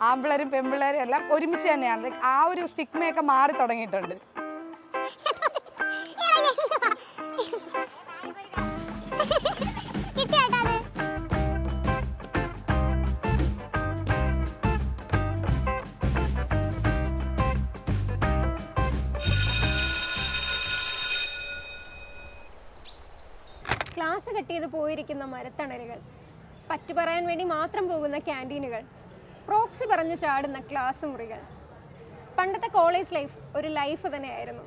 ആമ്പിള്ളേരും പെമ്പിളരും എല്ലാം ഒരുമിച്ച് തന്നെയാണ്. ആ ഒരു സ്റ്റിഗ്മയൊക്കെ മാറി തുടങ്ങിയിട്ടുണ്ട്. ക്ലാസ് കട്ട് ചെയ്ത് പോയിരിക്കുന്ന മരത്തണലുകൾ പറ്റു പറയാൻ വേണ്ടി മാത്രം പോകുന്ന ക്യാന്റീനുകൾ പ്രോക്സി പറഞ്ഞു ചാടുന്ന ക്ലാസ് മുറികൾ. പണ്ടത്തെ കോളേജ് ലൈഫ് ഒരു ലൈഫ് തന്നെയായിരുന്നു.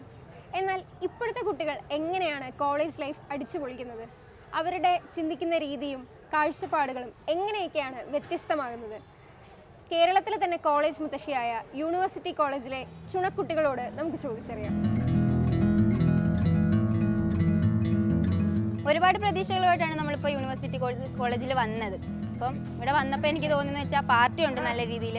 എന്നാൽ ഇപ്പോഴത്തെ കുട്ടികൾ എങ്ങനെയാണ് കോളേജ് ലൈഫ് അടിച്ചു പൊളിക്കുന്നത്? അവരുടെ ചിന്തിക്കുന്ന രീതിയും കാഴ്ചപ്പാടുകളും എങ്ങനെയൊക്കെയാണ് വ്യത്യസ്തമാകുന്നത്? കേരളത്തിലെ തന്നെ കോളേജ് മുത്തശ്ശിയായ യൂണിവേഴ്സിറ്റി കോളേജിലെ ചുണക്കുട്ടികളോട് നമുക്ക് ചോദിച്ചറിയാം. ഒരുപാട് പ്രതീക്ഷകളുമായിട്ടാണ് നമ്മളിപ്പോൾ യൂണിവേഴ്സിറ്റി കോളേജിൽ വന്നത്. അപ്പം ഇവിടെ വന്നപ്പോൾ എനിക്ക് തോന്നുന്നത് വെച്ചാൽ പാർട്ടി ഉണ്ട് നല്ല രീതിയിൽ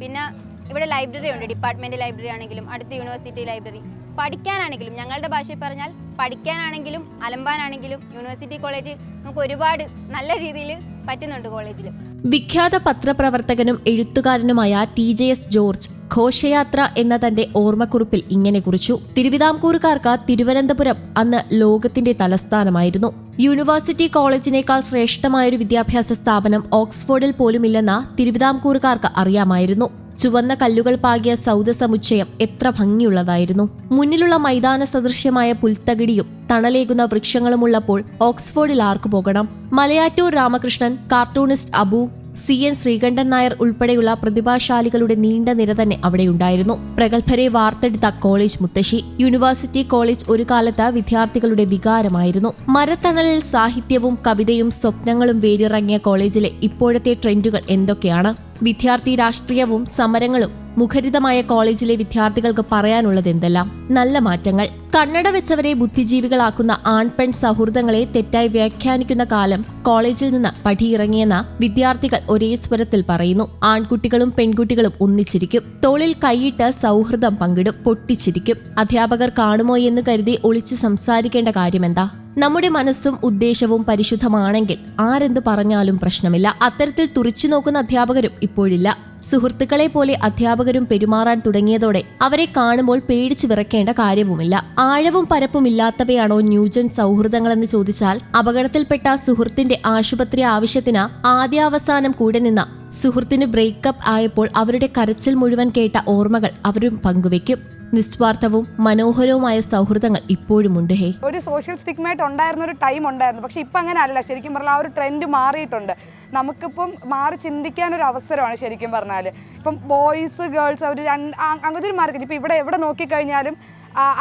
പിന്നെ ഇവിടെ ലൈബ്രറി ഉണ്ട് ഡിപ്പാർട്ട്മെന്റ് ലൈബ്രറി ആണെങ്കിലും അടുത്ത യൂണിവേഴ്സിറ്റി ലൈബ്രറി. പഠിക്കാനാണെങ്കിലും ഞങ്ങളുടെ ഭാഷയിൽ പറഞ്ഞാൽ പഠിക്കാനാണെങ്കിലും അലമ്പാനാണെങ്കിലും യൂണിവേഴ്സിറ്റി കോളേജ് നമുക്ക് ഒരുപാട് നല്ല രീതിയിൽ പറ്റുന്നുണ്ട് കോളേജിൽ വിഖ്യാത പത്രപ്രവർത്തകനും എഴുത്തുകാരനുമായ ടി ജെ എസ് ജോർജ് ഘോഷയാത്ര എന്ന തന്റെ ഓർമ്മക്കുറിപ്പിൽ ഇങ്ങനെ കുറിച്ചു. തിരുവിതാംകൂറുകാർക്ക് തിരുവനന്തപുരം അന്ന് ലോകത്തിന്റെ തലസ്ഥാനമായിരുന്നു. യൂണിവേഴ്സിറ്റി കോളേജിനേക്കാൾ ശ്രേഷ്ഠമായൊരു വിദ്യാഭ്യാസ സ്ഥാപനം ഓക്സ്ഫോർഡിൽ പോലുമില്ലെന്ന തിരുവിതാംകൂറുകാർക്ക് അറിയാമായിരുന്നു. ചുവന്ന കല്ലുകൾ പാകിയ സൗദ സമുച്ചയം എത്ര ഭംഗിയുള്ളതായിരുന്നു. മുന്നിലുള്ള മൈതാന സദൃശ്യമായ പുൽത്തകിടിയും തണലേകുന്ന വൃക്ഷങ്ങളുമുള്ളപ്പോൾ ഓക്സ്ഫോർഡിൽ ആർക്കു പോകണം? Malayattoor Ramakrishnan cartoonist Abu C N Sreekantan Nair ഉൾപ്പെടെയുള്ള പ്രതിഭാശാലികളുടെ നീണ്ട നിര തന്നെ അവിടെയുണ്ടായിരുന്നു. പ്രഗത്ഭരെ വാർത്തെടുത്ത കോളേജ് മുത്തശ്ശി യൂണിവേഴ്സിറ്റി കോളേജ് ഒരു കാലത്ത് വിദ്യാർത്ഥികളുടെ വികാരമായിരുന്നു. മരത്തണലിൽ സാഹിത്യവും കവിതയും സ്വപ്നങ്ങളും വേരിറങ്ങിയ കോളേജിലെ ഇപ്പോഴത്തെ ട്രെൻഡുകൾ എന്തൊക്കെയാണ്? വിദ്യാർത്ഥി രാഷ്ട്രീയവും സമരങ്ങളും മുഖരിതമായ കോളേജിലെ വിദ്യാർത്ഥികൾക്ക് പറയാനുള്ളത് എന്തെല്ലാം? നല്ല മാറ്റങ്ങൾ. കണ്ണട വെച്ചവരെ ബുദ്ധിജീവികളാക്കുന്ന ആൺപെൺ സൗഹൃദങ്ങളെ തെറ്റായി വ്യാഖ്യാനിക്കുന്ന കാലം കോളേജിൽ നിന്ന് പടിയിറങ്ങിയെന്ന വിദ്യാർത്ഥികൾ ഒരേ സ്വരത്തിൽ പറയുന്നു. ആൺകുട്ടികളും പെൺകുട്ടികളും ഒന്നിച്ചിരിക്കും. തോളിൽ കൈയിട്ട് സൗഹൃദം പങ്കിടും പൊട്ടിച്ചിരിക്കും. അധ്യാപകർ കാണുമോ എന്ന് കരുതി ഒളിച്ച് സംസാരിക്കേണ്ട കാര്യമെന്താ? നമ്മുടെ മനസ്സും ഉദ്ദേശവും പരിശുദ്ധമാണെങ്കിൽ ആരെന്ത് പറഞ്ഞാലും പ്രശ്നമില്ല. അത്തരത്തിൽ തുറിച്ചു നോക്കുന്ന അധ്യാപകരും ഇപ്പോഴില്ല. സുഹൃത്തുക്കളെ പോലെ അധ്യാപകരും പെരുമാറാൻ തുടങ്ങിയതോടെ അവരെ കാണുമ്പോൾ പേടിച്ചു വിറക്കേണ്ട കാര്യവുമില്ല. ആഴവും പരപ്പും ഇല്ലാത്തവയാണോ ന്യൂജൻ സൗഹൃദങ്ങളെന്ന് ചോദിച്ചാൽ അപകടത്തിൽപ്പെട്ട സുഹൃത്തിന്റെ ആശുപത്രി ആവശ്യത്തിന് ആദ്യാവസാനം കൂടെ നിന്ന സുഹൃത്തിന് ബ്രേക്കപ്പ് ആയപ്പോൾ അവരുടെ കരച്ചിൽ മുഴുവൻ കേട്ട ഓർമ്മകൾ അവരും പങ്കുവെക്കും. നിസ്വാർത്ഥവും മനോഹരവുമായ സൗഹൃദങ്ങൾ ഇപ്പോഴുമുണ്ട് ഹേ. ഒരു സോഷ്യൽ സ്റ്റിഗ്മയായിട്ട് ഉണ്ടായിരുന്ന ഒരു ടൈം ഉണ്ടായിരുന്നു. പക്ഷെ ഇപ്പം അങ്ങനെ അല്ല. ശരിക്കും പറഞ്ഞാൽ ആ ഒരു ട്രെൻഡ് മാറിയിട്ടുണ്ട്. നമുക്കിപ്പം മാറി ചിന്തിക്കാൻ ഒരു അവസരമാണ് ശരിക്കും പറഞ്ഞാൽ. ഇപ്പം ബോയ്സ് ഗേൾസ് ഒരു രണ്ട് അങ്ങനത്തെ ഒരു മാർക്കറ്റ് ഇപ്പം ഇവിടെ എവിടെ നോക്കിക്കഴിഞ്ഞാലും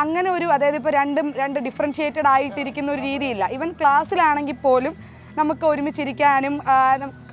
അങ്ങനെ ഒരു അതായത് ഇപ്പോൾ രണ്ടും രണ്ട് ഡിഫറൻഷിയേറ്റഡ് ആയിട്ടിരിക്കുന്ന ഒരു രീതിയില്ല. ഈവൻ ക്ലാസ്സിലാണെങ്കിൽ പോലും നമുക്ക് ഒരുമിച്ചിരിക്കാനും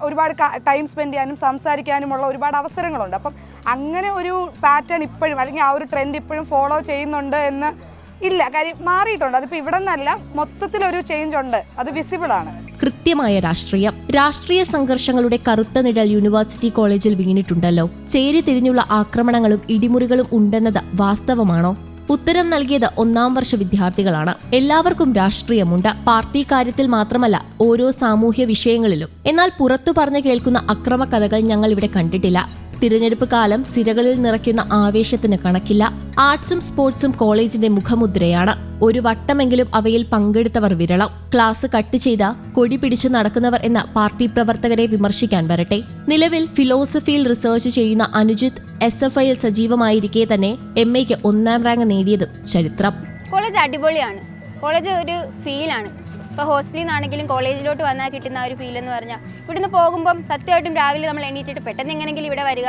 ഒരുപാട് ടൈം സ്പെൻഡ് ചെയ്യാനും സംസാരിക്കാനുമുള്ള ഒരുപാട് അവസരങ്ങളുണ്ട്. അപ്പം അങ്ങനെ ഒരു പാറ്റേൺ ഇപ്പോഴും അല്ലെങ്കിൽ ആ ഒരു ട്രെൻഡ് ഇപ്പോഴും ഫോളോ ചെയ്യുന്നുണ്ട് എന്ന് ഇല്ല. കാര്യം മാറിയിട്ടുണ്ട്. അതിപ്പോൾ ഇവിടെ നിന്നല്ല മൊത്തത്തിലൊരു ചേഞ്ച് ഉണ്ട്. അത് വിസിബിൾ ആണ്. കൃത്യമായ രാഷ്ട്രീയം. രാഷ്ട്രീയ സംഘർഷങ്ങളുടെ കറുത്ത നിഴൽ യൂണിവേഴ്സിറ്റി കോളേജിൽ വീണിട്ടുണ്ടല്ലോ. ചേരി തിരിഞ്ഞുള്ള ആക്രമണങ്ങളും ഇടിമുറികളും ഉണ്ടെന്നത് വാസ്തവമാണോ? ഉത്തരം നൽകിയത് ഒന്നാം വർഷ വിദ്യാർത്ഥികളാണ്. എല്ലാവർക്കും രാഷ്ട്രീയമുണ്ട്. പാർട്ടി കാര്യത്തിൽ മാത്രമല്ല ഓരോ സാമൂഹ്യ വിഷയങ്ങളിലും. എന്നാൽ പുറത്തു പറഞ്ഞു കേൾക്കുന്ന അക്രമ കഥകൾ ഞങ്ങൾ ഇവിടെ കണ്ടിട്ടില്ല. തിരഞ്ഞെടുപ്പ് കാലം സിരകളിൽ നിറയ്ക്കുന്ന ആവേശത്തിന് കണക്കില്ല. ആർട്സും സ്പോർട്സും കോളേജിന്റെ മുഖമുദ്രയാണ്. ഒരു വട്ടമെങ്കിലും അവയിൽ പങ്കെടുത്തവർ വിരളം. ക്ലാസ് കട്ട് ചെയ്ത കൊടി പിടിച്ചു നടക്കുന്നവർ എന്ന പാർട്ടി പ്രവർത്തകരെ വിമർശിക്കാൻ വരട്ടെ. നിലവിൽ ഫിലോസഫിയിൽ റിസർച്ച് ചെയ്യുന്ന അനുജിത്ത് എസ് എഫ് ഐയിൽ സജീവമായിരിക്കെ തന്നെ എം എക്ക് ഒന്നാം റാങ്ക് നേടിയതും ചരിത്രം. കോളേജ് അടിപൊളിയാണ്. കോളേജ് ഒരു ഫീലാണ്. ഇപ്പോൾ ഹോസ്റ്റലിൽ നിന്നാണെങ്കിലും കോളേജിലോട്ട് വന്നാൽ കിട്ടുന്ന ഒരു ഫീൽ എന്ന് പറഞ്ഞാൽ ഇവിടുന്ന് പോകുമ്പം സത്യമായിട്ടും രാവിലെ നമ്മൾ എണീറ്റിട്ട് പെട്ടെന്ന് എങ്ങനെയെങ്കിലും ഇവിടെ വരിക.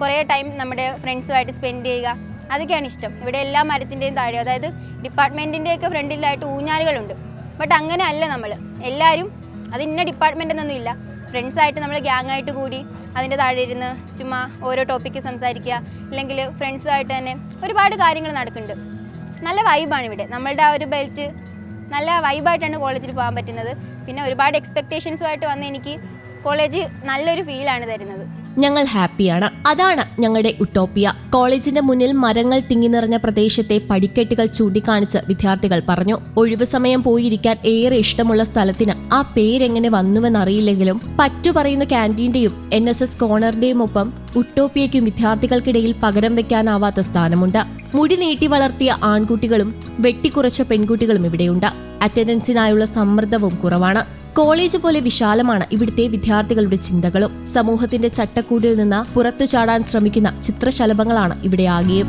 കുറേ ടൈം നമ്മുടെ ഫ്രണ്ട്സുമായിട്ട് സ്പെൻഡ് ചെയ്യുക. അതൊക്കെയാണ് ഇഷ്ടം. ഇവിടെ എല്ലാ മരത്തിന്റെയും താഴെ അതായത് ഡിപ്പാർട്ട്മെന്റിന്റെയൊക്കെ ഫ്രണ്ടിലായിട്ട് ഊഞ്ഞാലുകളുണ്ട്. ബട്ട് അങ്ങനെ അല്ല നമ്മൾ എല്ലാവരും അത് ഇന്ന ഡിപ്പാർട്ട്മെന്റ് എന്നൊന്നും ഇല്ല ഫ്രണ്ട്സായിട്ട് നമ്മൾ ഗ്യാങ് ആയിട്ട് കൂടി അതിന്റെ താഴെ ഇരുന്ന് ചുമ്മാ ഓരോ ടോപ്പിക്ക് സംസാരിക്കുക. അല്ലെങ്കിൽ ഫ്രണ്ട്സുമായിട്ട് തന്നെ ഒരുപാട് കാര്യങ്ങൾ നടക്കുന്നുണ്ട്. നല്ല വൈബാണ് ഇവിടെ. നമ്മളുടെ ആ ഒരു ബെൽറ്റ് നല്ല വൈബായിട്ടാണ് കോളേജിൽ പോകാൻ പറ്റുന്നത്. പിന്നെ ഒരുപാട് എക്സ്പെക്റ്റേഷൻസുമായിട്ട് വന്ന് എനിക്ക് കോളേജ് നല്ലൊരു ഫീലാണ് തരുന്നത്. ഞങ്ങൾ ഹാപ്പിയാണ് അതാണ് ഞങ്ങളുടെ ഉട്ടോപ്പിയ കോളേജിന്റെ മുന്നിൽ മരങ്ങൾ തിങ്ങി നിറഞ്ഞ പ്രദേശത്തെ പടിക്കെട്ടുകൾ ചൂണ്ടിക്കാണിച്ച് വിദ്യാർത്ഥികൾ പറഞ്ഞു. ഒഴിവു സമയം പോയിരിക്കാൻ ഏറെ ഇഷ്ടമുള്ള സ്ഥലത്തിന് ആ പേരെങ്ങനെ വന്നുവെന്നറിയില്ലെങ്കിലും പറ്റു പറയുന്ന ക്യാന്റീന്റെയും എൻ എസ് എസ് കോർണറിന്റെയും ഒപ്പം ഉട്ടോപ്പിയയ്ക്കും വിദ്യാർത്ഥികൾക്കിടയിൽ പകരം വെക്കാനാവാത്ത സ്ഥാനമുണ്ട്. മുടി നീട്ടി വളർത്തിയ ആൺകുട്ടികളും വെട്ടിക്കുറച്ച പെൺകുട്ടികളും ഇവിടെയുണ്ട്. അറ്റൻഡൻസിനായുള്ള സമ്മർദ്ദവും കുറവാണ്. കോളേജ് പോലെ വിശാലമാണ് ഇവിടുത്തെ വിദ്യാർത്ഥികളുടെ ചിന്തകളും. സമൂഹത്തിന്റെ ചട്ടക്കൂടിൽ നിന്ന് പുറത്തു ചാടാൻ ശ്രമിക്കുന്ന ചിത്രശലഭങ്ങളാണ് ഇവിടെ ആകെയും.